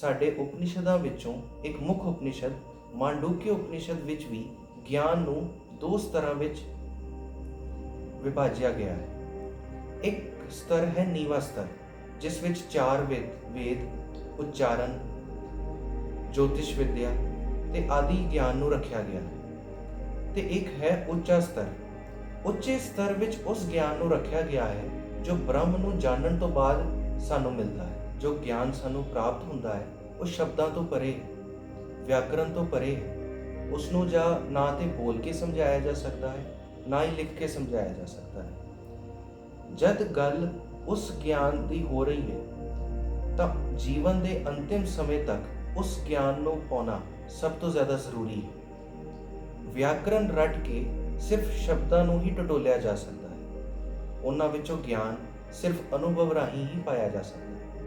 ਸਾਡੇ ਉਪਨਿਸ਼ਦਾਂ ਵਿੱਚੋਂ ਇੱਕ ਮੁੱਖ ਉਪਨਿਸ਼ਦ, ਮਾਂਡੂਕਯ ਉਪਨਿਸ਼ਦ ਵਿੱਚ ਵੀ ਗਿਆਨ ਨੂੰ ਦੋ ਸਤਰਾਂ ਵਿੱਚ ਵਿਭਾਜਿਆ ਗਿਆ ਹੈ। ਇੱਕ ਸਤਰ ਹੈ ਨੀਵਾ ਸਤਰ, ਜਿਸ ਵਿੱਚ ਚਾਰ ਵੇਦ ਵੇਦ, ਉਚਾਰਨ, ਜੋਤਿਸ਼ ਵਿਦਿਆ ਤੇ ਆਦਿ ਗਿਆਨ ਨੂੰ ਰੱਖਿਆ ਗਿਆ ਹੈ। ਤੇ ਇੱਕ ਹੈ ਉੱਚਾ ਸਤਰ। ਉੱਚੇ ਸਤਰ ਵਿੱਚ ਉਸ ਗਿਆਨ ਨੂੰ ਰੱਖਿਆ ਗਿਆ ਹੈ ਜੋ ਬ੍ਰਹਮ ਨੂੰ ਜਾਣਨ ਤੋਂ ਬਾਅਦ ਸਾਨੂੰ ਮਿਲਦਾ ਹੈ। ਜੋ ਗਿਆਨ ਸਾਨੂੰ ਪ੍ਰਾਪਤ ਹੁੰਦਾ ਹੈ ਉਹ ਸ਼ਬਦਾਂ ਤੋਂ ਪਰੇ ਹੈ, ਵਿਆਕਰਣ ਤੋਂ ਪਰੇ ਹੈ। ਉਸ ਨੂੰ ਜਾਂ ਨਾ ਤੇ ਬੋਲ ਕੇ ਸਮਝਾਇਆ ਜਾ ਸਕਦਾ ਹੈ ਨਾ ਹੀ ਲਿਖ ਕੇ ਸਮਝਾਇਆ ਜਾ ਸਕਦਾ ਹੈ। ਜਦ ਗੱਲ ਉਸ ਗਿਆਨ ਦੀ ਹੋ ਰਹੀ ਹੈ ਤਾਂ ਜੀਵਨ ਦੇ ਅੰਤਿਮ ਸਮੇਂ ਤੱਕ ਉਸ ਗਿਆਨ ਨੂੰ ਪਾਉਣਾ ਸਭ ਤੋਂ ਜ਼ਿਆਦਾ ਜ਼ਰੂਰੀ ਹੈ। ਵਿਆਕਰਨ ਰਟ ਕੇ ਸਿਰਫ ਸ਼ਬਦਾਂ ਨੂੰ ਹੀ ਟਟੋਲਿਆ ਜਾ ਸਕਦਾ ਹੈ। ਉਹਨਾਂ ਵਿੱਚੋਂ ਗਿਆਨ ਸਿਰਫ ਅਨੁਭਵ ਰਾਹੀਂ ਹੀ ਪਾਇਆ ਜਾ ਸਕਦਾ ਹੈ।